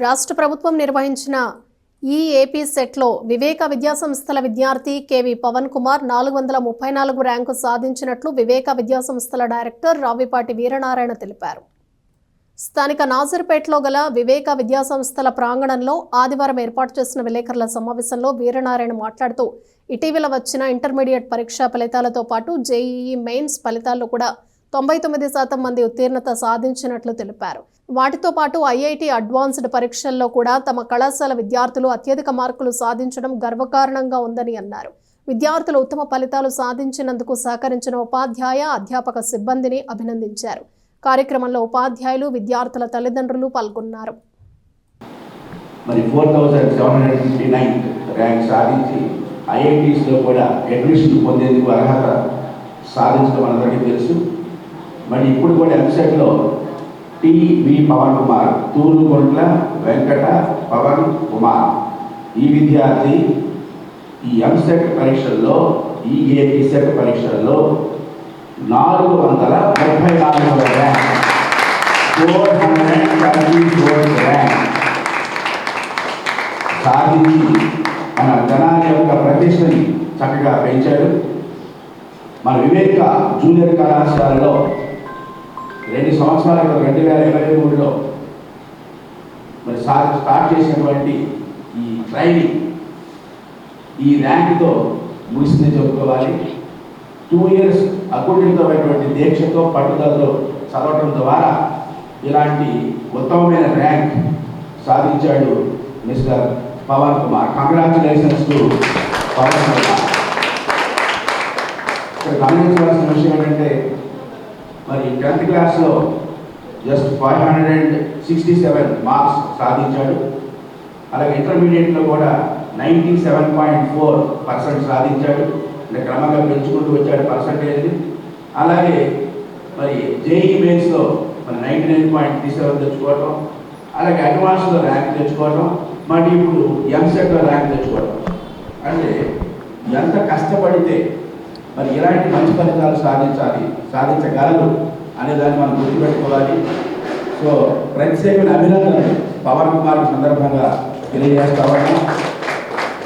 రాష్ట్ర ప్రభుత్వం నిర్వహించిన ఈ ఏపీ సెట్లో వివేక విద్యాసంస్థల విద్యార్థి కేవీ పవన్ కుమార్ నాలుగు వందల ముప్పై నాలుగు ర్యాంకు సాధించినట్లు వివేక విద్యాసంస్థల డైరెక్టర్ రావిపాటి వీరనారాయణ తెలిపారు. స్థానిక నాజర్పేటలో గల వివేక విద్యాసంస్థల ప్రాంగణంలో ఆదివారం ఏర్పాటు చేసిన విలేకరుల సమావేశంలో వీరనారాయణ మాట్లాడుతూ ఇటీవల వచ్చిన ఇంటర్మీడియట్ పరీక్షా ఫలితాలతో పాటు జేఈఈ మెయిన్స్ ఫలితాల్లో కూడా తొంభై తొమ్మిది శాతం మంది ఉత్తీర్ణత సాధించినట్లు తెలిపారు. వాటితో పాటు ఐఐటి అడ్వాన్స్డ్ పరీక్షల్లో కూడా తమ కళాశాల విద్యార్థులు అత్యధిక మార్కులు సాధించడం గర్వకారణంగా ఉందని అన్నారు. విద్యార్థులు ఉత్తమ ఫలితాలు సాధించినందుకు సహకరించిన ఉపాధ్యాయ అధ్యాపక సిబ్బందిని అభినందించారు. కార్యక్రమంలో ఉపాధ్యాయులు విద్యార్థుల తల్లిదండ్రులు పాల్గొన్నారు. మరి four thousand seven hundred fifty nine rank సాధించి ఐఐటీస్లో కూడా అడ్మిషన్ పొందేందుకు అర్హత సాధించడం అందరికీ తెలుసు. మరి ఇప్పుడు కూడా ఎంసెట్లో టివి పవన్ కుమార్ తూరుకొంట్ల వెంకట పవన్ కుమార్. ఈ విద్యార్థి ఈ ఎంసెట్ పరీక్షల్లో ఈ సెట్ పరీక్షల్లో నాలుగు వందల ముప్పై నాలుగు rank. Four hundred thirty four rank. సాధించి మన జనాల యొక్క ప్రతిష్టని చక్కగా పెంచాడు మన వివేక జూనియర్ కళాశాలలో రెండు సంవత్సరాల క్రితం రెండు వేల ఇరవై మూడులో మరి సార్ స్టార్ట్ చేసినటువంటి ఈ ట్రైనింగ్ ఈ ర్యాంక్తో ముగిసింది చెప్పుకోవాలి. టూ ఇయర్స్ అకుంఠితమైనటువంటి దీక్షతో పట్టుదలతో చదవటం ద్వారా ఇలాంటి ఉత్తమమైన ర్యాంక్ సాధించాడు mister Pavan Kumar. Congratulations to Pavan Kumar. ఇక్కడ గమనించవలసిన విషయం ఏంటంటే మరి టెన్త్ క్లాస్లో just five hundred and sixty seven marks సాధించాడు. అలాగే ఇంటర్మీడియట్లో కూడా ninety seven point four percent సాధించాడు. అంటే క్రమంగా పెంచుకుంటూ వచ్చాడు పర్సంటేజ్ అలాగే మరి జేఈ మెయిన్స్లో మరి ninety nine point three seven తెచ్చుకోవటం. అలాగే అడ్వాన్స్లో ర్యాంక్ తెచ్చుకోవటం. మరి ఇప్పుడు ఎంసెట్లో ర్యాంక్ తెచ్చుకోవటం. అంటే ఎంత కష్టపడితే మరి ఎలాంటి మంచి ఫలితాలు సాధించాలి సాధించగలరు అనే దాన్ని మనం గుర్తుపెట్టుకోవాలి. సో ప్రత్యేకమైన అభినందనలు పవన్ కుమార్ సందర్భంగా తెలియజేస్తా ఉన్నాం.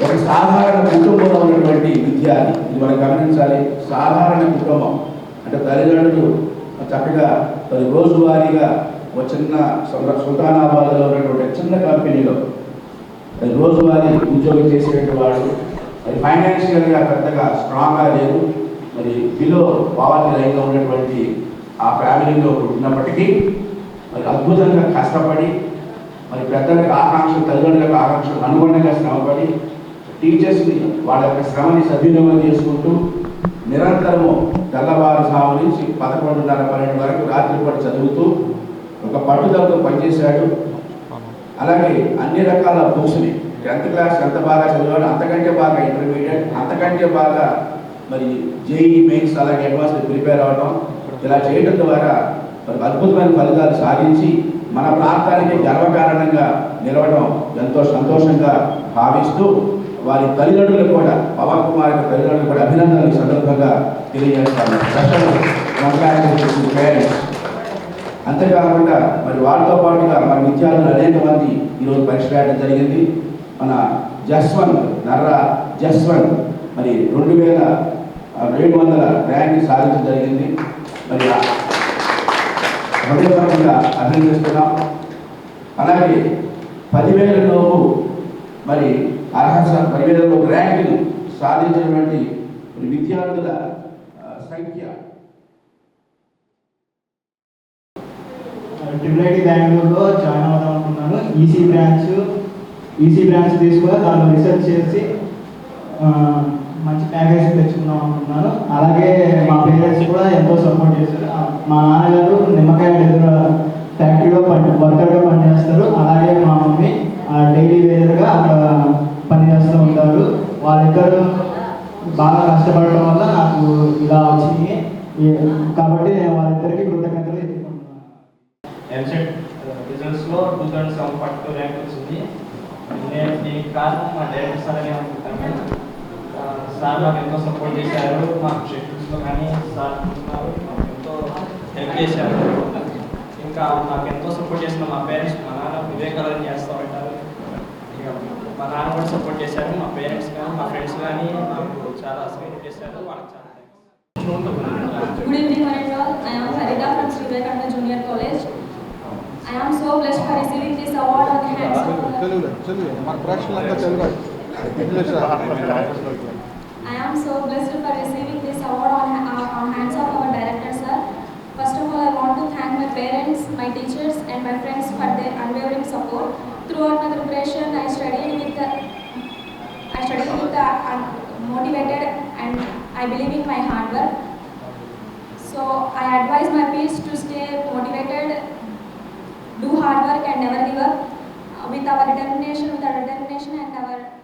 ఒక సాధారణ కుటుంబంలో ఉన్నటువంటి విద్య ఇది మనం గమనించాలి సాధారణ కుటుంబం. అంటే తల్లిదండ్రులు చక్కగా మరి రోజువారీగా ఒక చిన్న సుల్తానాబాద్లో ఉన్నటువంటి చిన్న కంపెనీలో రోజువారీ ఉద్యోగం చేసేటువంటి వాడు. ఫైనాన్షియల్గా పెద్దగా స్ట్రాంగ్గా లేదు మరి బిలో పావర్టీ లైన్లో ఉన్నటువంటి ఆ ఫ్యామిలీలో పుట్టినప్పటికీ మరి అద్భుతంగా కష్టపడి మరి పెద్దలకు ఆకాంక్షలు తల్లిదండ్రులకు ఆకాంక్షలు అనుగుణంగా శ్రమపడి టీచర్స్ని వాళ్ళ యొక్క శ్రమని సద్వినియోగం చేసుకుంటూ నిరంతరము తెల్లవారుజాము నుంచి పదకొండున్నర పన్నెండు వరకు రాత్రిపూట చదువుతూ ఒక పట్టుదలతో పనిచేశాడు. అలాగే అన్ని రకాల బుక్స్ని టెన్త్ క్లాస్ ఎంత బాగా చదివాడు అంతకంటే బాగా ఇంటర్మీడియట్ అంతకంటే బాగా మరి జేఈ మెయిన్స్ అలాగే అడ్వాన్స్ ప్రిపేర్ అవ్వడం ఇలా చేయడం ద్వారా మరి అద్భుతమైన ఫలితాలు సాధించి మన ప్రాంతానికి గర్వకారణంగా నిలవడం ఎంతో సంతోషంగా భావిస్తూ వారి తల్లిదండ్రులు కూడా పవన్ కుమార్ యొక్క తల్లిదండ్రులు కూడా అభినందనలు సందర్భంగా తెలియజేస్తాను. పేరెంట్స్ అంతేకాకుండా మరి వాళ్ళతో పాటుగా మన విద్యార్థులు అనేక మంది ఈరోజు పరీక్ష రాయడం జరిగింది. మన జస్వంత్ నర్రా జస్వంత్ మరి రెండు వేల రెండు వందల ర్యాంక్ సాధించడం జరిగింది. మరి హృదయపరంగా అభినందిస్తున్నాం అలాగే పదివేల లోపు మరి అర్హత పదివేలలో ర్యాంకులు సాధించినటువంటి విద్యార్థుల సంఖ్య. ట్రిపుల్ ఐటీ బెంగళూరులో జాయిన్ అవుదాం అనుకున్నాను. ఈసీ బ్రాంచ్ ఈసీ బ్రాంచ్ తీసుకుని దాన్ని రీసెర్చ్ చేసి మంచి ప్యాకేజ్ తెచ్చుకుందాం అనుకున్నాను అలాగే మా పేరెంట్స్ కూడా ఎంతో సపోర్ట్ చేశారు మా నాన్నగారు నిమ్మకాయ ఎదురు ఫ్యాక్టరీలో పని వర్కర్గా పనిచేస్తారు. అలాగే మా మమ్మీ డైలీ వేజర్గా అక్కడ పనిచేస్తూ ఉంటారు. వాళ్ళిద్దరు బాగా కష్టపడటం వల్ల నాకు ఇలా వచ్చింది. కాబట్టి నేను వాళ్ళిద్దరికి కృతజ్ఞతలు చెప్పుకుంటున్నాను EAMCET రిజల్ట్స్లో two thousand seven forty two rank వచ్చింది. నేను దీనికి కారణం మా డైరెక్టర్ సార్ అనే అనుకుంటాను. ఆ, సార్ నాకు ఎంతో సపోర్ట్ చేశారు మా షెడ్యూల్స్లో కానీ సార్ మాకు ఎంతో హెల్ప్ చేశారు ఇంకా ఇంకా నాకు ఎంతో సపోర్ట్ చేసిన మా పేరెంట్స్ మా నాన్న వివేకాలను చేస్తూ ఉంటారు ఇక మా నాన్న కూడా సపోర్ట్ చేశారు మా పేరెంట్స్ కానీ మా ఫ్రెండ్స్ కానీ నాకు చాలా సపోర్ట్ చేశారు వాళ్ళకి చాలా thanks Good evening, one and all. I am Farida from Sri Vivekananda Junior College. I am so blessed for receiving this award on the hands of I am so blessed for receiving this award on, uh, on hands of our director, sir. First of all, I want to thank my parents, my teachers, and my friends for their unwavering support. Throughout my preparation, I studied with the, I studied with the uh, motivated, and I believe in my hard work. So I advise my peers to stay motivated, do hard work, and never give up. Uh, with our determination, with our determination, and our